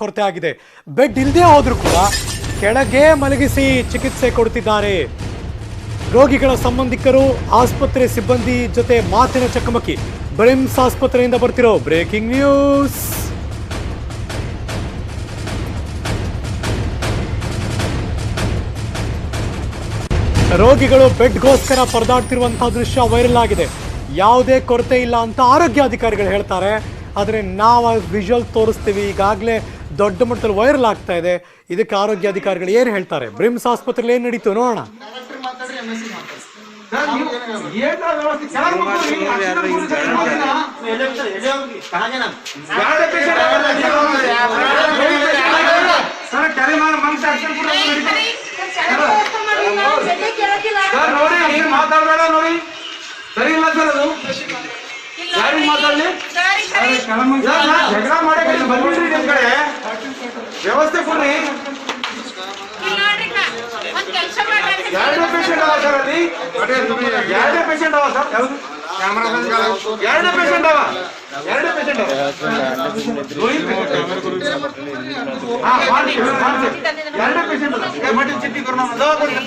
ಕೊರತೆ ಆಗಿದೆ. ಬೆಡ್ ಇಲ್ಲದೆ ಹೋದ್ರೂ ಕೂಡ ಕೆಳಗೆ ಮಲಗಿಸಿ ಚಿಕಿತ್ಸೆ ಕೊಡುತ್ತಿದ್ದಾರೆ. ರೋಗಿಗಳ ಸಂಬಂಧಿಕರು, ಆಸ್ಪತ್ರೆ ಸಿಬ್ಬಂದಿ ಜೊತೆ ಮಾತಿನ ಚಕಮಕಿ. ಬ್ರಿಮ್ಸ್ ಆಸ್ಪತ್ರೆಯಿಂದ ಬರ್ತಿರೋ ಬ್ರೇಕಿಂಗ್ ನ್ಯೂಸ್. ರೋಗಿಗಳು ಬೆಡ್ಗೋಸ್ಕರ ಪರದಾಡ್ತಿರುವಂತಹ ದೃಶ್ಯ ವೈರಲ್ ಆಗಿದೆ. ಯಾವುದೇ ಕೊರತೆ ಇಲ್ಲ ಅಂತ ಆರೋಗ್ಯ ಅಧಿಕಾರಿಗಳು ಹೇಳ್ತಾರೆ. ಆದರೆ ನಾವು ವಿಜುವಲ್ ತೋರಿಸ್ತೀವಿ. ಈಗಾಗಲೇ ದೊಡ್ಡ ಮಟ್ಟದಲ್ಲಿ ವೈರಲ್ ಆಗ್ತಾ ಇದೆ. ಇದಕ್ಕೆ ಆರೋಗ್ಯ ಅಧಿಕಾರಿಗಳು ಏನು ಹೇಳ್ತಾರೆ? ಬ್ರಿಮ್ಸ್ ಆಸ್ಪತ್ರೆಯಲ್ಲಿ ಏನು ನಡೀತು ನೋಡೋಣ. ಸರ್ ನೋಡಿ ಮಾತಾಡ್ಬೇಡ ನೋಡಿ. ಸರಿ ಇಲ್ಲ ಸರ್ ಅದು. ಯಾರಿಗೆ ಮಾತಾಡ್ಲಿ? ಜಗಳ ಮಾಡಕ್ಕೆ ಇಲ್ಲಿ ಬಂದ್ಬಿಡ್ರಿ ನಿಮ್ ಕಡೆ. ವ್ಯವಸ್ಥೆ ಕೊಡ್ರಿ. ಎರಡನೇ ಪೇಷಂಟ್ ಅವ ಸರ್ ಅಲ್ಲಿ? ಎರಡನೇ ಪೇಷಂಟ್ ಅವ ಸರ್ ಎರಡನೇ ಪೇಷಂಟ್ ಅವ ಎರಡನೇ ಪೇಷಂಟ್ ಅವ ಹಾ ಮಾಡ್ತೀವಿ ಮಾಡ್ತೀವಿ ಎರಡನೇ ಪೇಷಂಟ್ ಅದ ಚಿಟ್ಟಿ ದವಾಖಾನೆಗೆ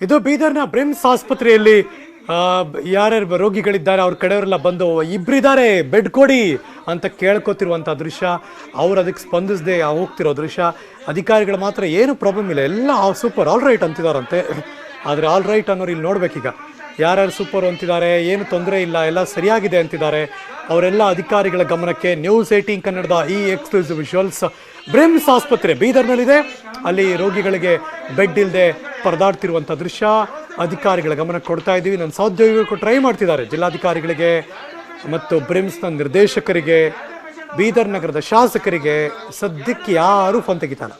ಇದು ಬೀದರ್ನ ಬ್ರಿಮ್ಸ್ ಆಸ್ಪತ್ರೆಯಲ್ಲಿ ಯಾರ್ಯಾರು ರೋಗಿಗಳಿದ್ದಾರೆ, ಅವ್ರ ಕಡೆಯವರೆಲ್ಲ ಬಂದು ಇಬ್ಬರಿದ್ದಾರೆ ಬೆಡ್ ಕೊಡಿ ಅಂತ ಕೇಳ್ಕೊತಿರುವಂಥ ದೃಶ್ಯ, ಅವ್ರು ಅದಕ್ಕೆ ಸ್ಪಂದಿಸದೆ ಹೋಗ್ತಿರೋ ದೃಶ್ಯ. ಅಧಿಕಾರಿಗಳು ಮಾತ್ರ ಏನು ಪ್ರಾಬ್ಲಮ್ ಇಲ್ಲ, ಎಲ್ಲ ಸೂಪರ್ ಆಲ್ ರೈಟ್ ಅಂತಿದಾರಂತೆ. ಆದರೆ ಆಲ್ ರೈಟ್ ಅನ್ನೋರು ಇಲ್ಲಿ ನೋಡಬೇಕೀಗ. ಯಾರ್ಯಾರು ಸೂಪರ್ ಅಂತಿದ್ದಾರೆ, ಏನು ತೊಂದರೆ ಇಲ್ಲ, ಎಲ್ಲ ಸರಿಯಾಗಿದೆ ಅಂತಿದ್ದಾರೆ. ಅವರೆಲ್ಲ ಅಧಿಕಾರಿಗಳ ಗಮನಕ್ಕೆ ನ್ಯೂಸ್ ಏಯ್ಟೀನ್ ಕನ್ನಡದ ಈ ಎಕ್ಸ್ಕ್ಲೂಸಿವ್ ವಿಜುವಲ್ಸ್ ಬ್ರಿಮ್ಸ್ ಆಸ್ಪತ್ರೆ ಬೀದರ್ನಲ್ಲಿದೆ. ಅಲ್ಲಿ ರೋಗಿಗಳಿಗೆ ಬೆಡ್ ಇಲ್ಲದೆ ಪರದಾಡ್ತಿರುವಂಥ ದೃಶ್ಯ. ಅಧಿಕಾರಿಗಳ ಗಮನಕ್ಕೆ ಕೊಡ್ತಾ ಇದ್ದೀವಿ. ನನ್ನ ಸಹೋದ್ಯೋಗಿಗಳು ಟ್ರೈ ಮಾಡ್ತಿದ್ದಾರೆ. ಜಿಲ್ಲಾಧಿಕಾರಿಗಳಿಗೆ ಮತ್ತು ಬ್ರಿಮ್ಸ್ನ ನಿರ್ದೇಶಕರಿಗೆ, ಬೀದರ್ ನಗರದ ಶಾಸಕರಿಗೆ ಸದ್ಯಕ್ಕೆ ಯಾರೂ ಫೋನ್ ತೆಗಿತಾನೆ